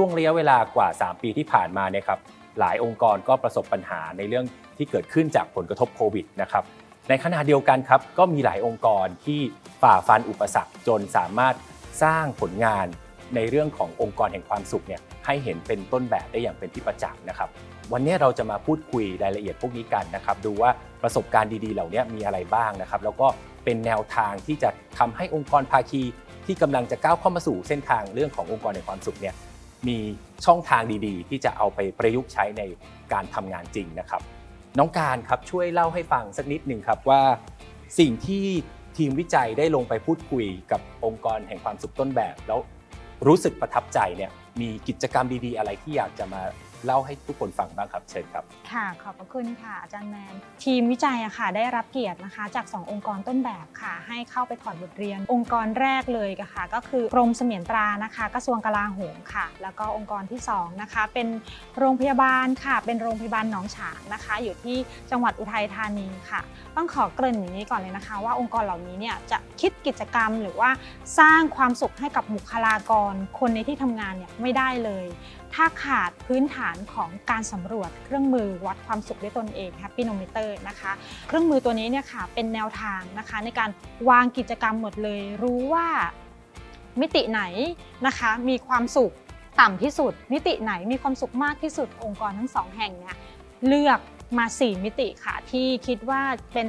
ช่วงระยะเวลากว่า 3 ปีที่ผ่านมาเนี่ยครับหลายองค์กรก็ประสบปัญหาในเรื่องที่เกิดขึ้นจากผลกระทบโควิดนะครับในขณะเดียวกันครับก็มีหลายองค์กรที่ฝ่าฟันอุปสรรคจนสามารถสร้างผลงานในเรื่องขององค์กรแห่งความสุขเนี่ยให้เห็นเป็นต้นแบบได้อย่างเป็นที่ประจักษ์นะครับ วันนี้เราจะมาพูดคุยรายละเอียดพวกนี้กันนะครับ ดูว่าประสบการณ์ดีๆ เหล่านี้มีอะไรบ้างนะครับ แล้วก็เป็นแนวทางที่จะทำให้องค์กรภาคีที่กำลังจะก้าวเข้ามาสู่เส้นทางเรื่องขององค์กรแห่งความสุขเนี่ย มีช่องทางดีๆ ที่จะเอาไปประยุกต์ใช้ในการทำงานจริงนะครับ น้องการครับช่วยเล่าให้ฟังสักนิดหนึ่งครับว่า สิ่งที่ทีมวิจัยได้ลงไปพูดคุยกับองค์กรแห่งความสุขต้นแบบ แล้วรู้สึกประทับใจเนี่ยมีกิจกรรมดีๆ อะไรที่อยากจะมา เล่าให้ทุกคนฟังบ้างครับเชิญครับ ค่ะ ขอบพระคุณค่ะอาจารย์แมน ทีมวิจัยอะค่ะ ได้รับเกียรตินะคะ จาก 2 องค์กรต้นแบบค่ะ ให้เข้าไปถอดบทเรียน องค์กรแรกเลยก็ค่ะ ก็คือกรมเสมียนตรานะคะ กระทรวงกลาโหมค่ะ แล้วก็องค์กรที่2นะคะเป็นโรงพยาบาลค่ะ เป็นโรงพยาบาลหนองฉางนะคะ อยู่ที่จังหวัดอุทัยธานีค่ะ ต้องขอเกริ่นอย่างนี้ก่อนเลยนะคะ ว่าองค์กรเหล่านี้เนี่ยจะคิดกิจกรรมหรือว่าสร้างความสุขให้กับบุคลากร คนในที่ทำงานเนี่ยไม่ได้เลย ถ้าขาดพื้นฐานของการสำรวจเครื่องมือวัดความสุขด้วยตนเอง Happy n o m e t e r นะคะ เครื่องมือตัวนี้เนี่ยค่ะเป็นแนวทางนะคะในการวางกิจกรรมหมดเลย รู้ว่ามิติไหนนะคะมีความสุขต่ำที่สุด มิติไหนมีความสุขมากที่สุดองค์กรทั้งสองแห่งเนี่ยเลือกมา 4 มิติค่ะ ที่คิดว่าเป็น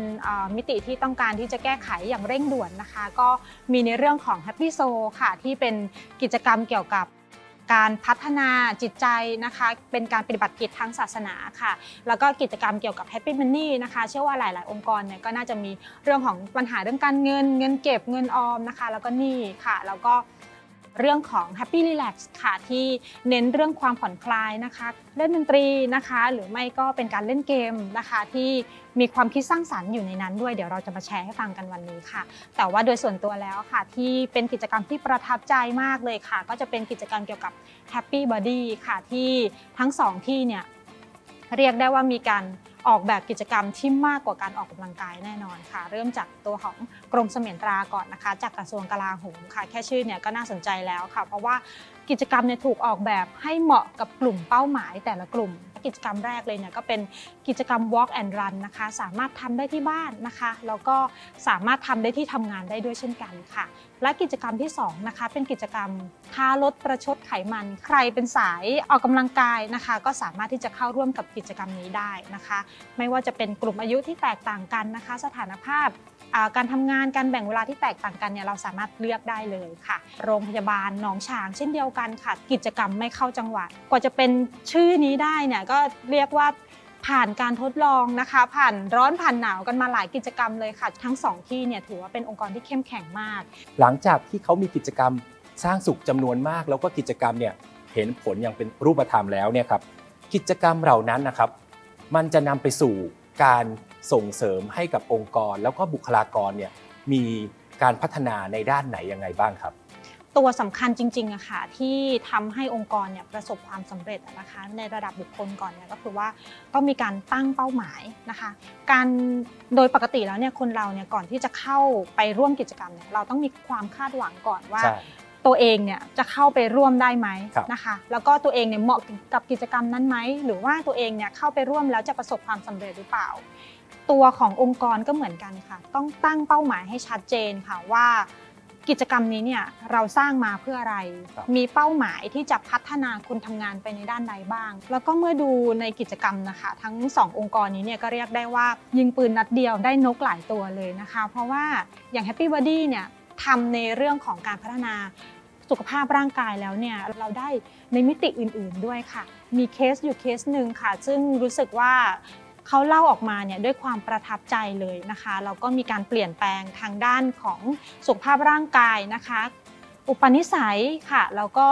มิติที่ต้องการที่จะแก้ไขอย่างเร่งด่วนนะคะ ก็มีในเรื่องของ Happy Soul ค่ะ ที่เป็นกิจกรรมเกี่ยวกับ การพัฒนาจิตใจนะคะ เป็นการปฏิบัติกิจทางศาสนาค่ะ แล้วก็กิจกรรมเกี่ยวกับแฮปปี้มันนี่นะคะ เชื่อว่าหลาย ๆ องค์กรเนี่ยก็น่าจะมีเรื่องของปัญหาเรื่องการเงิน เงินเก็บเงินออมนะคะ แล้วก็หนี้ค่ะ แล้วก็ เรื่องของ Happy Relax ค่ะที่เน้นเรื่องความผ่อนคลายนะคะเล่นดนตรีนะคะ หรือไม่ก็เป็นการเล่นเกมนะคะที่มีความคิดสร้างสรรค์อยู่ในนั้นด้วยเดี๋ยวเราจะมาแชร์ให้ฟังกันวันนี้ค่ะ แต่ว่าโดยส่วนตัวแล้วค่ะ ที่เป็นกิจกรรมที่ประทับใจมากเลยค่ะ ก็จะเป็นกิจกรรมเกี่ยวกับ Happy Body ค่ะที่ทั้งสองที่เนี่ยเรียกได้ว่ามีการ ออกแบบกิจกรรมที่มากกว่าการออกกำลังกายแน่นอนค่ะ เริ่มจากตัวของกรมเสมียนตราก่อนนะคะ จากกระทรวงกลาโหมค่ะ แค่ชื่อเนี่ยก็น่าสนใจแล้วค่ะ เพราะว่า กิจกรรมเนี่ยถูกออกแบบให้เหมาะกับกลุ่มเป้าหมายแต่ละกลุ่ม กิจกรรมแรกเลยเนี่ยก็เป็นกิจกรรม walk and run นะคะ สามารถทำได้ที่บ้านนะคะ แล้วก็สามารถทำได้ที่ทำงานได้ด้วยเช่นกันค่ะ และกิจกรรมที่2นะคะเป็นกิจกรรมท้าลดประชดไขมัน ใครเป็นสายออกกำลังกายนะคะ ก็สามารถที่จะเข้าร่วมกับกิจกรรมนี้ได้นะคะ ไม่ว่าจะเป็นกลุ่มอายุที่แตกต่างกันนะคะ สถานภาพการทำงานการแบ่งเวลาที่แตกต่างกันเนี่ยเราสามารถเลือกได้เลยค่ะ โรงพยาบาลหนองฉางเช่นเดียวกันค่ะ กิจกรรมไม่เข้าจังหวัด กว่าจะเป็นชื่อนี้ได้เนี่ยก็เรียกว่าผ่านการทดลองนะคะ ผ่านร้อนผ่านหนาวกันมาหลายกิจกรรมเลยค่ะ ทั้งสองที่เนี่ยถือว่าเป็นองค์กรที่เข้มแข็งมาก หลังจากที่เขามีกิจกรรมสร้างสุขจำนวนมาก แล้วก็กิจกรรมเนี่ยเห็นผลอย่างเป็นรูปธรรมแล้วเนี่ยครับกิจกรรมเหล่านั้นนะครับ มันจะนำไปสู่การส่งเสริมให้กับองค์กร แล้วก็บุคลากรเนี่ยมีการพัฒนาในด้านไหนยังไงบ้างครับ ตัวสำคัญจริงๆอะค่ะที่ทำให้องค์กรเนี่ยประสบความสำเร็จอะนะคะในระดับบุคคลก่อนเนี่ยก็คือว่าต้องมีการตั้งเป้าหมายนะคะ การโดยปกติแล้วเนี่ยคนเราเนี่ยก่อนที่จะเข้าไปร่วมกิจกรรมเนี่ยเราต้องมีความคาดหวังก่อนว่าใช่ตัวเองเนี่ยจะเข้าไปร่วมได้ไหมครับนะคะ แล้วก็ตัวเองเนี่ยเหมาะกับกิจกรรมนั้นไหมหรือว่าตัวเองเนี่ยเข้าไปร่วมแล้วจะประสบความสำเร็จหรือเปล่า ตัวขององค์กรก็เหมือนกันค่ะ ต้องตั้งเป้าหมายให้ชัดเจนค่ะว่า กิจกรรมนี้เนี่ยเราสร้างมาเพื่ออะไร ครับ มีเป้าหมายที่จะพัฒนาคนทำงานไปในด้านใดบ้าง แล้วก็เมื่อดูในกิจกรรมนะคะ ทั้งสององค์กรนี้เนี่ยก็เรียกได้ว่ายิงปืนนัดเดียวได้นกหลายตัวเลยนะคะ เพราะว่าอย่าง Happy Body เนี่ยทำในเรื่องของการพัฒนาสุขภาพร่างกายแล้วเนี่ยเราได้ในมิติอื่นๆด้วยค่ะ มีเคสอยู่เคสหนึ่งค่ะ ซึ่งรู้สึกว่า เขาเล่าออกมาเนี่ยด้วยความประทับใจเลยนะคะแล้วก็มีการเปลี่ยนแปลงทางด้านของสุขภาพร่างกายนะคะ อุปนิสัยค่ะแล้วก็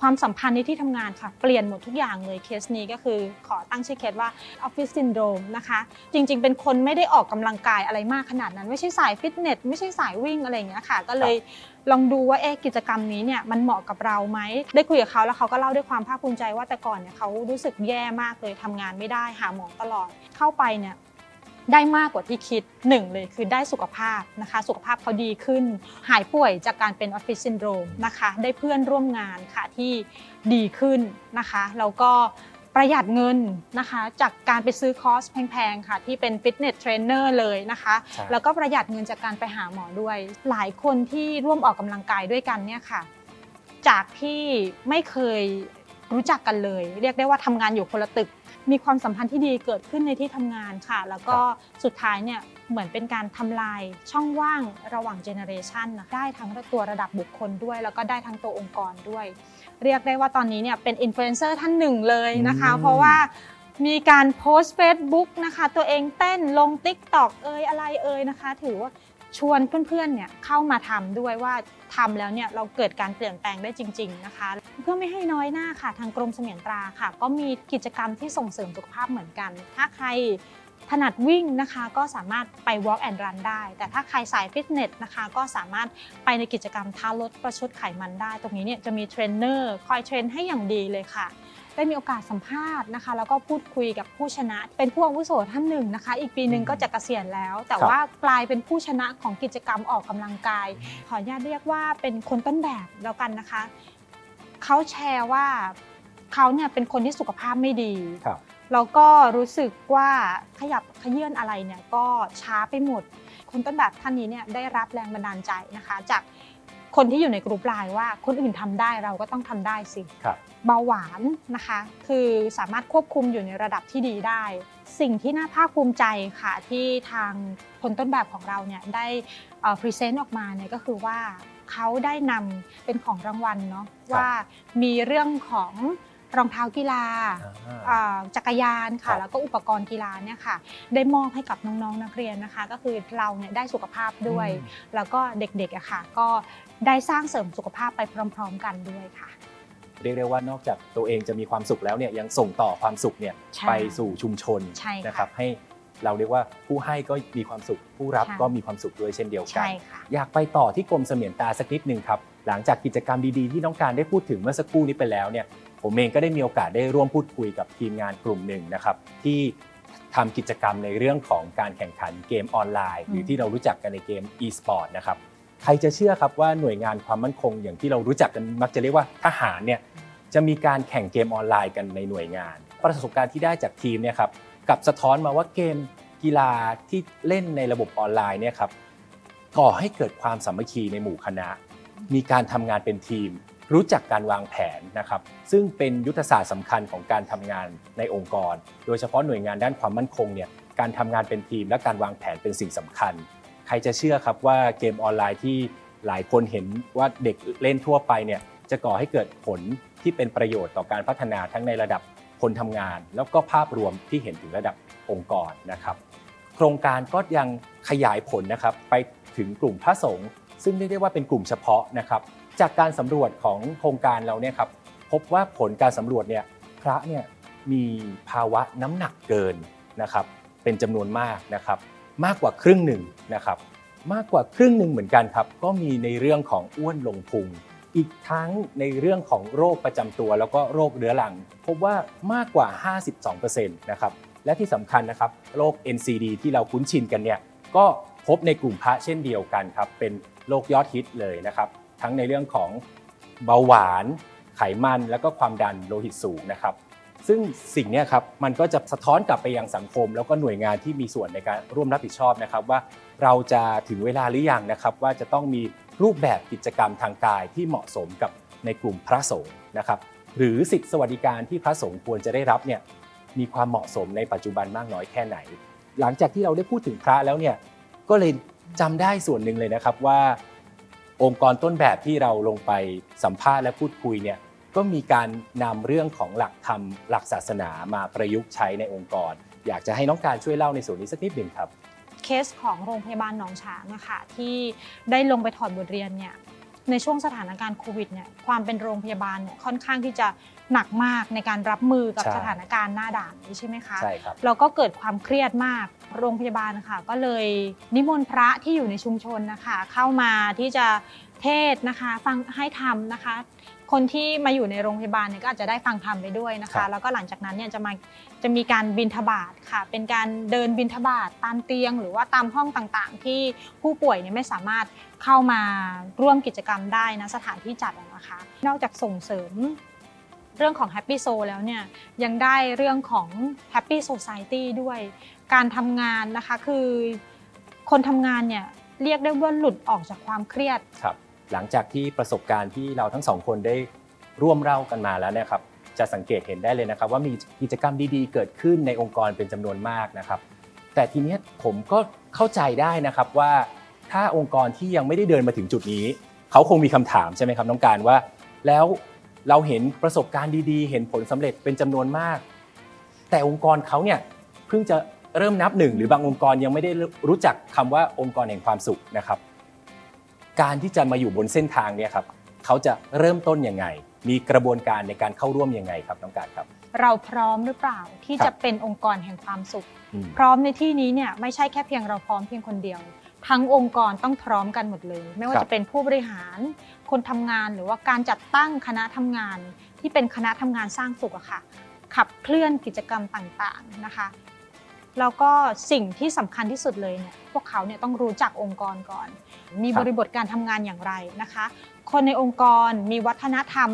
ความสัมพันธ์ในที่ทำงานค่ะ เปลี่ยนหมดทุกอย่างเลยเคสนี้ก็คือขอตั้งชื่อเคสว่า Office Syndrome นะคะ จริง ๆ เป็นคนไม่ได้ออกกำลังกายอะไรมากขนาดนั้น ไม่ใช่สายฟิตเนสไม่ใช่สายวิ่งอะไรอย่างเงี้ยค่ะ ก็เลย ลองดูว่าเอ๊ะกิจกรรมนี้เนี่ยมันเหมาะกับเราไหมได้คุยกับเขาแล้วเขาก็เล่าด้วยความภาคภูมิใจว่าแต่ก่อนเนี่ยเขารู้สึกแย่มากเลยทำงานไม่ได้หาหมอตลอดเข้าไปเนี่ยได้มากกว่าที่คิดหนึ่งเลยคือได้สุขภาพนะคะ สุขภาพเขาดีขึ้น หายป่วยจากการเป็นออฟฟิศซินโดรมนะคะ ได้เพื่อนร่วมงานค่ะที่ดีขึ้นนะคะ แล้วก็ ประหยัดเงินนะคะ จากการไปซื้อคอร์สแพงๆค่ะ ที่เป็นฟิตเนสเทรนเนอร์เลยนะคะ ใช่ แล้วก็ประหยัดเงินจากการไปหาหมอด้วย หลายคนที่ร่วมออกกำลังกายด้วยกันเนี่ยค่ะ จากที่ไม่เคยรู้จักกันเลย เรียกได้ว่าทำงานอยู่คนละตึก มีความสัมพันธ์ที่ดีเกิดขึ้นในที่ทำงานค่ะ แล้วก็สุดท้ายเนี่ยเหมือนเป็นการทำลายช่องว่างระหว่างเจเนอเรชันนะได้ทั้งตัวระดับบุคคลด้วย แล้วก็ได้ทั้งตัวองค์กรด้วย เรียกได้ว่าตอนนี้เนี่ยเป็นอินฟลูเอนเซอร์ท่านหนึ่งเลยนะคะ อืม เพราะว่ามีการโพสต์ Facebook นะคะ ตัวเองเต้นลง TikTok เอยอะไรเอยนะคะ ถือว่าชวนเพื่อนๆเนี่ยเข้ามาทำด้วยว่าทำแล้วเนี่ยเราเกิดการเปลี่ยนแปลงได้จริง ๆนะคะ เพื่อไม่ให้น้อยหน้าค่ะ ทางกรมเสมียนตราค่ะ ก็มีกิจกรรมที่ส่งเสริมสุขภาพเหมือนกัน ถ้าใคร ถนัดวิ่งนะคะก็สามารถไป walk and run ได้ แต่ถ้าใครสายฟิตเนสนะคะก็สามารถไปในกิจกรรมท้าลดประชดไขมันได้ ตรงนี้เนี่ยจะมีเทรนเนอร์คอยเทรนให้อย่างดีเลยค่ะ ได้มีโอกาสสัมภาษณ์นะคะ แล้วก็พูดคุยกับผู้ชนะ เป็นผู้อาวุโสท่านหนึ่งนะคะ อีกปีหนึ่งก็จะเกษียณแล้ว แต่ครับ ว่ากลายเป็นผู้ชนะของกิจกรรมออกกำลังกาย ขออนุญาตเรียกว่าเป็นคนต้นแบบแล้วกันนะคะ เขาแชร์ว่าเขาเนี่ยเป็นคนที่สุขภาพไม่ดี ครับ แล้วก็รู้สึกว่าขยับขยื่นอะไรเนี่ยก็ช้าไปหมดคนต้นแบบท่านนี้เนี่ยได้รับแรงบันดาลใจนะคะ จากคนที่อยู่ในกลุ่มไลน์ว่าคนอื่นทำได้เราก็ต้องทำได้สิครับเบาหวานนะคะ คือสามารถควบคุมอยู่ในระดับที่ดีได้ สิ่งที่น่าภาคภูมิใจค่ะที่ทางคนต้นแบบของเราเนี่ยได้พรีเซนต์ออกมาเนี่ยก็คือว่าเขาได้นำเป็นของรางวัลเนาะว่ามีเรื่องของ รองเท้ากีฬาอ่าอ่าจักรยานครัค่ะบแล้วก็อุปกรณ์กีฬาเนี่ยค่ะ ได้มอบให้กับน้องๆนักเรียนนะคะ ก็คือเราเนี่ยได้สุขภาพด้วย แล้วก็เด็กๆอะค่ะ ก็ได้สร้างเสริมสุขภาพไปพร้อม ๆ กันด้วยค่ะเรียกได้ว่านอกจากตัวเองจะมีความสุขแล้วเนี่ยยังส่งต่อความสุขเนี่ยใช่ไปสู่ชุมชนใช่ค่ะนะครับให้เราเรียกว่าผู้ให้ก็มีความสุข ผู้รับใช่ก็มีความสุขด้วยเช่นเดียวกันใช่ค่ะอยากไปต่อที่กรมเสมียนตาสักนิดนึงครับ หลังจากกิจกรรมดีๆ ที่น้องการได้พูดถึงเมื่อสักครู่นี้ไปแล้วเนี่ย ผมเองก็ได้มีโอกาสได้ร่วมพูดคุยกับทีมงานกลุ่มหนึ่งนะครับที่ทำกิจกรรมในเรื่องของการแข่งขันเกมออนไลน์ หรือที่เรารู้จักกันในเกม e-sport นะครับใครจะเชื่อครับว่าหน่วยงานความมั่นคง อย่างที่เรารู้จักกันมักจะเรียกว่าทหารเนี่ยจะมีการแข่งเกมออนไลน์กันในหน่วยงาน ประสบการณ์ที่ได้จากทีมเนี่ยครับกับสะท้อนมาว่าเกมกีฬาที่เล่นในระบบออนไลน์เนี่ยครับก่อให้เกิดความสามัคคีในหมู่คณะ มีการทำงานเป็นทีม รู้จักการวางแผนนะครับ ซึ่งเป็นยุทธศาสตร์สำคัญของการทำงานในองค์กร โดยเฉพาะหน่วยงานด้านความมั่นคงเนี่ยการทำงานเป็นทีมและการวางแผนเป็นสิ่งสำคัญ ใครจะเชื่อครับว่าเกมออนไลน์ที่หลายคนเห็นว่าเด็กเล่นทั่วไปเนี่ยจะก่อให้เกิดผลที่เป็นประโยชน์ต่อการพัฒนาทั้งในระดับคนทำงาน แล้วก็ภาพรวมที่เห็นถึงระดับองค์กรนะครับ โครงการก็ยังขยายผลนะครับไปถึงกลุ่มพระสงฆ์ซึ่งเรียกได้ว่าเป็นกลุ่มเฉพาะนะครับ จากการสำรวจของโครงการเราเนี่ยครับพบว่าผลการสำรวจเนี่ยพระเนี่ยมีภาวะน้ำหนักเกินนะครับเป็นจำนวนมากนะครับมากกว่าครึ่งหนึ่งนะครับมากกว่าครึ่งหนึ่งเหมือนกันครับก็มีในเรื่องของอ้วนลงพุงอีกทั้งในเรื่องของโรคประจำตัว แล้วก็โรคเรื้อรัง พบว่ามากกว่า 52%นะครับและที่สำคัญนะครับโรค NCD ที่เราคุ้นชินกันเนี่ยก็พบในกลุ่มพระเช่นเดียวกันครับเป็นโรคยอดฮิตเลยนะครับ ทั้งในเรื่องของเบาหวานไขมันแล้วก็ความดันโลหิตสูงนะครับ ซึ่งสิ่งนี้ครับมันก็จะสะท้อนกลับไปยังสังคม แล้วก็หน่วยงานที่มีส่วนในการร่วมรับผิดชอบนะครับ ว่าเราจะถึงเวลาหรือยังนะครับ ว่าจะต้องมีรูปแบบกิจกรรมทางกายที่เหมาะสมกับในกลุ่มพระสงฆ์นะครับ หรือสิทธิสวัสดิการที่พระสงฆ์ควรจะได้รับเนี่ยมีความเหมาะสมในปัจจุบันมากน้อยแค่ไหน หลังจากที่เราได้พูดถึงพระแล้วเนี่ยก็เลยจำได้ส่วนหนึ่งเลยนะครับว่า องค์กรต้นแบบที่เราลงไปสัมภาษณ์และพูดคุยเนี่ยก็มีการนำเรื่องของหลักธรรมหลักศาสนามาประยุกต์ใช้ในองค์กร อยากจะให้น้องการช่วยเล่าในส่วนนี้สักนิดหนึ่งครับ เคสของโรงพยาบาลหนองฉางอะค่ะที่ได้ลงไปถอดบทเรียนเนี่ยในช่วงสถานการณ์โควิดเนี่ยความเป็นโรงพยาบาลเนี่ยค่อนข้างที่จะ หนักมากในการรับมือกับใช่ สถานการณ์หน้าด่านนี้ใช่ไหมคะ ใช่ครับ แล้วก็เกิดความเครียดมาก โรงพยาบาลค่ะ ก็เลยนิมนต์พระที่อยู่ในชุมชนนะคะ เข้ามาที่จะเทศน์นะคะ ฟังให้ทำนะคะ คนที่มาอยู่ในโรงพยาบาลเนี่ยก็อาจจะได้ฟังธรรมไปด้วยนะครัคะ บ แล้วก็หลังจากนั้นเนี่ยจะมาจะมีการบินทบาทค่ะ เป็นการเดินบินทบาทตามเตียง หรือว่าตามห้องต่างๆ ที่ผู้ป่วยเนี่ยไม่สามารถเข้ามาร่วมกิจกรรมได้นะสถานที่จัดอะนะคะ นอกจากส่งเสริม เรื่องของ Happy Soul แล้วเนี่ยยังได้เรื่องของ Happy Society ด้วย การทำงานนะคะคือคนทำงานเนี่ยเรียกได้ว่าหลุดออกจากความเครียดครับหลังจากที่ประสบการณ์ที่เราทั้งสองคนได้ร่วมเล่ากันมาแล้วเนะครับจะสังเกตเห็นได้เลยนะครับ ว่ามีกิจกรรมดีๆ เกิดขึ้นในองค์กรเป็นจำนวนมากนะครับ แต่ทีนี้ผมก็เข้าใจได้นะครับว่าถ้าองค์กรที่ยังไม่ได้เดินมาถึงจุดนี้ เขาคงมีคำถามใช่ไหมครับน้องการว่า แล้ว เราเห็นประสบการณ์ดีๆ เห็นผลสำเร็จเป็นจำนวนมาก แต่องค์กรเขาเนี่ยเพิ่งจะเริ่มนับหนึ่งหรือบางองค์กรยังไม่ได้รู้จักคำว่าองค์กรแห่งความสุขนะครับ การที่จะมาอยู่บนเส้นทางเนี่ยครับเขาจะเริ่มต้นยังไง มีกระบวนการในการเข้าร่วมยังไงครับน้องการครับ เราพร้อมหรือเปล่าที่ครับจะเป็นองค์กรแห่งความสุขอืมพร้อมในที่นี้เนี่ยไม่ใช่แค่เพียงเราพร้อมเพียงคนเดียว ทั้งองค์กรต้องพร้อมกันหมดเลย ไม่ว่าครับ จะเป็นผู้บริหาร คนทำงานหรือว่าการจัดตั้งคณะทำงาน ที่เป็นคณะทำงานสร้างสุขอะค่ะ ขับเคลื่อนกิจกรรมต่างๆนะคะแล้วก็สิ่งที่สำคัญที่สุดเลยเนี่ยพวกเขาเนี่ยต้องรู้จักองค์กรก่อน มีครับ บริบทการทำงานอย่างไรนะคะ คนในองค์กรมีวัฒนธรรม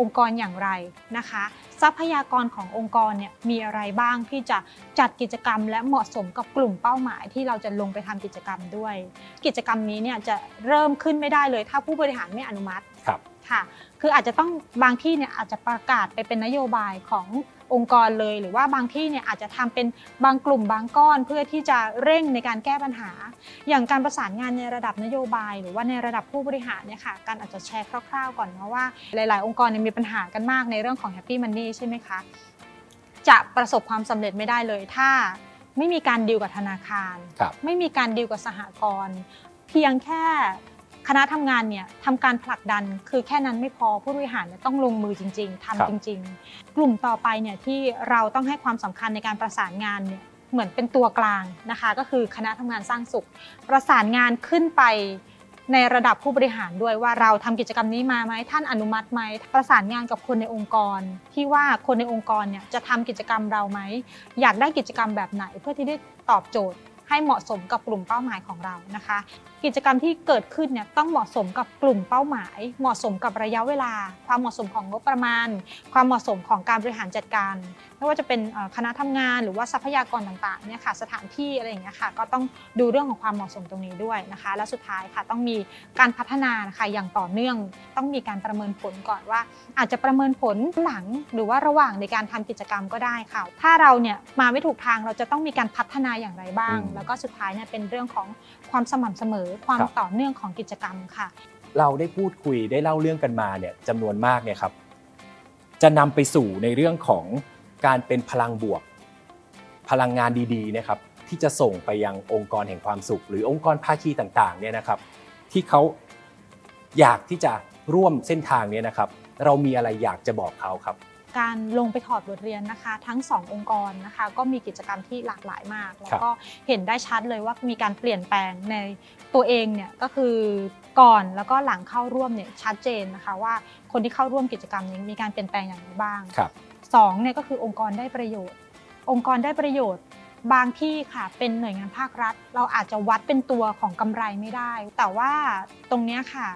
องค์กรอย่างไรนะคะ ทรัพยากรขององค์กรเนี่ยมีอะไรบ้างที่จะจัดกิจกรรม และเหมาะสมกับกลุ่มเป้าหมายที่เราจะลงไปทำกิจกรรมด้วย กิจกรรมนี้เนี่ยจะเริ่มขึ้นไม่ได้เลย ถ้าผู้บริหารไม่อนุมัติครับค่ะ คืออาจจะต้องบางที่เนี่ยอาจจะประกาศไปเป็นนโยบายของ องค์กรเลย หรือว่าบางที่เนี่ยอาจจะทำเป็นบางกลุ่มบางก้อนเพื่อที่จะเร่งในการแก้ปัญหา อย่างการประสานงานในระดับนโยบาย หรือว่าในระดับผู้บริหารเนี่ยค่ะการอาจจะแชร์คร่าวๆ ก่อนนะว่า หลาย ๆ องค์กรเนี่ยมีปัญหากันมากในเรื่องของ Happy Money ใช่ไหมคะจะประสบความสำเร็จไม่ได้เลยถ้าไม่มีการดีลกับธนาคารครับไม่มีการดีลกับสหกรณ์เพียงแค่ คณะทำงานเนี่ยทำการผลักดันคือแค่นั้นไม่พอผู้บริหารเนี่ยต้องลงมือจริงๆครัทำบจริง ๆ กลุ่มต่อไปเนี่ยที่เราต้องให้ความสำคัญในการประสานงานเนี่ยเหมือนเป็นตัวกลางนะคะ ก็คือคณะทำงานสร้างสุข ประสานงานขึ้นไปในระดับผู้บริหารด้วยว่าเราทำกิจกรรมนี้มาไหมท่านอนุมัติไหมประสานงานกับคนในองค์กร ที่ว่าคนในองค์กรเนี่ยจะทำกิจกรรมเราไหมอยากได้กิจกรรมแบบไหนเพื่อที่ได้ตอบโจทย์ ให้เหมาะสมกับกลุ่มเป้าหมายของเรานะคะ กิจกรรมที่เกิดขึ้นเนี่ยต้องเหมาะสมกับกลุ่มเป้าหมาย เหมาะสมกับระยะเวลา ความเหมาะสมของงบประมาณ ความเหมาะสมของการบริหารจัดการ ไม่ว่าจะเป็นคณะทำงานหรือว่าทรัพยากรต่างๆเนี่ยค่ะสถานที่อะไรอย่างเงี้ยค่ะก็ต้องดูเรื่องของความเหมาะสมตรงนี้ด้วยนะคะ และสุดท้ายค่ะต้องมีการพัฒนานะคะอย่างต่อเนื่องต้องมีการประเมินผลก่อนว่า อาจจะประเมินผลหลังหรือว่าระหว่างในการทำกิจกรรมก็ได้ค่ะ ถ้าเราเนี่ยมาไม่ถูกทางเราจะต้องมีการพัฒนาอย่างไรบ้างแล้วก็สุดท้ายเนี่ยเป็นเรื่องของความสม่ำเสมอความครับต่อเนื่องของกิจกรรมค่ะ เราได้พูดคุยได้เล่าเรื่องกันมาเนี่ยจำนวนมากเนี่ยครับ จะนำไปสู่ในเรื่องของการเป็นพลังบวก พลังงานดีๆนะครับที่จะส่งไปยังองค์กรแห่งความสุข หรือองค์กรภาคีต่างๆเนี่ยนะครับ ที่เขาอยากที่จะร่วมเส้นทางเนี้นะครับ เรามีอะไรอยากจะบอกเขาครับ การลงไปถอดบทเรียนนะคะ ทั้ง 2 องค์กรนะคะ ก็มีกิจกรรมที่หลากหลายมาก แล้วก็เห็นได้ชัดเลยว่ามีการเปลี่ยนแปลงในตัวเองเนี่ยก็คือก่อนแล้วก็หลังเข้าร่วมเนี่ยชัดเจนนะคะ ว่าคนที่เข้าร่วมกิจกรรมนี้มีการเปลี่ยนแปลงอย่างไรบ้างครับสองเนี่ยก็คือองค์กรได้ประโยชน์ องค์กรได้ประโยชน์บางที่ค่ะเป็นหน่วยงานภาครัฐ เราอาจจะวัดเป็นตัวของกำไรไม่ได้ แต่ว่าตรงเนี้ยค่ะ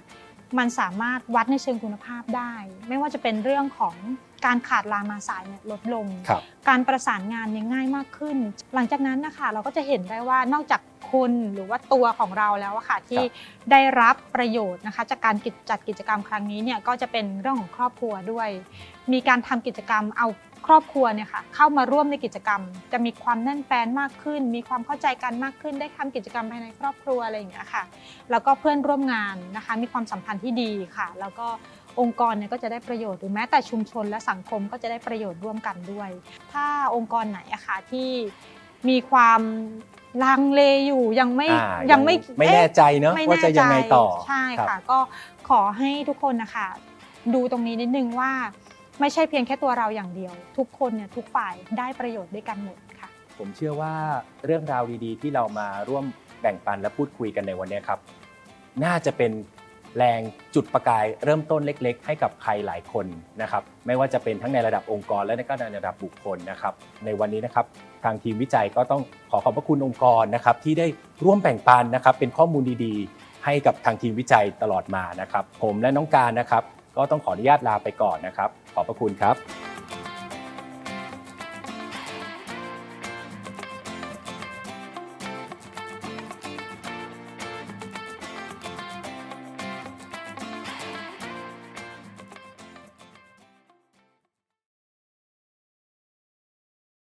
มันสามารถวัดในเชิงคุณภาพได้ ไม่ว่าจะเป็นเรื่องของ การขาดลามาสายเนี่ยลดลง ครับการประสานงานเนี่ยง่ายมากขึ้น หลังจากนั้นนะคะเราก็จะเห็นได้ว่านอกจากคนหรือว่าตัวของเราแล้วอะค่ะที่ได้รับประโยชน์นะคะ จากการกิจจัดกิจกรรมครั้งนี้เนี่ยก็จะเป็นเรื่องของครอบครัวด้วย มีการทำกิจกรรมเอาครอบครัวเนี่ยค่ะเข้ามาร่วมในกิจกรรม จะมีความแน่นแฟ้นมากขึ้น มีความเข้าใจกันมากขึ้น ได้ทำกิจกรรมภายในครอบครัวอะไรอย่างเงี้ยค่ะ แล้วก็เพื่อนร่วมงานนะคะ มีความสัมพันธ์ที่ดีค่ะ แล้วก็ องค์กรเนี่ยก็จะได้ประโยชน์หรือแม้แต่ชุมชนและสังคมก็จะได้ประโยชน์ร่วมกันด้วย ถ้าองค์กรไหนอะค่ะที่มีความลังเลอยู่ยังไม่อ่ายังไม่ไม่เอ๊ะแน่ใจเนอะไม่ว่าจะยังไงต่อใช่ครับ ค่ะ ก็ขอให้ทุกคนนะคะดูตรงนี้นิดนึงว่าไม่ใช่เพียงแค่ตัวเราอย่างเดียว ทุกคนเนี่ยทุกฝ่ายได้ประโยชน์ด้วยกันหมดค่ะ ผมเชื่อว่าเรื่องราวดีๆ ที่เรามาร่วมแบ่งปันและพูดคุยกันในวันนี้ครับ น่าจะเป็น แรงจุดประกายเริ่มต้นเล็ก ๆ ให้กับใครหลายคนนะครับไม่ว่าจะเป็นทั้งในระดับองค์กรและก็ในระดับบุคคลนะครับในวันนี้นะครับทางทีมวิจัยก็ต้องขอขอบพระคุณองค์กรนะครับที่ได้ร่วมแบ่งปันนะครับเป็นข้อมูลดีๆ ให้กับทางทีมวิจัยตลอดมานะครับ ผมและน้องการนะครับ ก็ต้องขออนุญาตลาไปก่อนนะครับ ขอบพระคุณครับ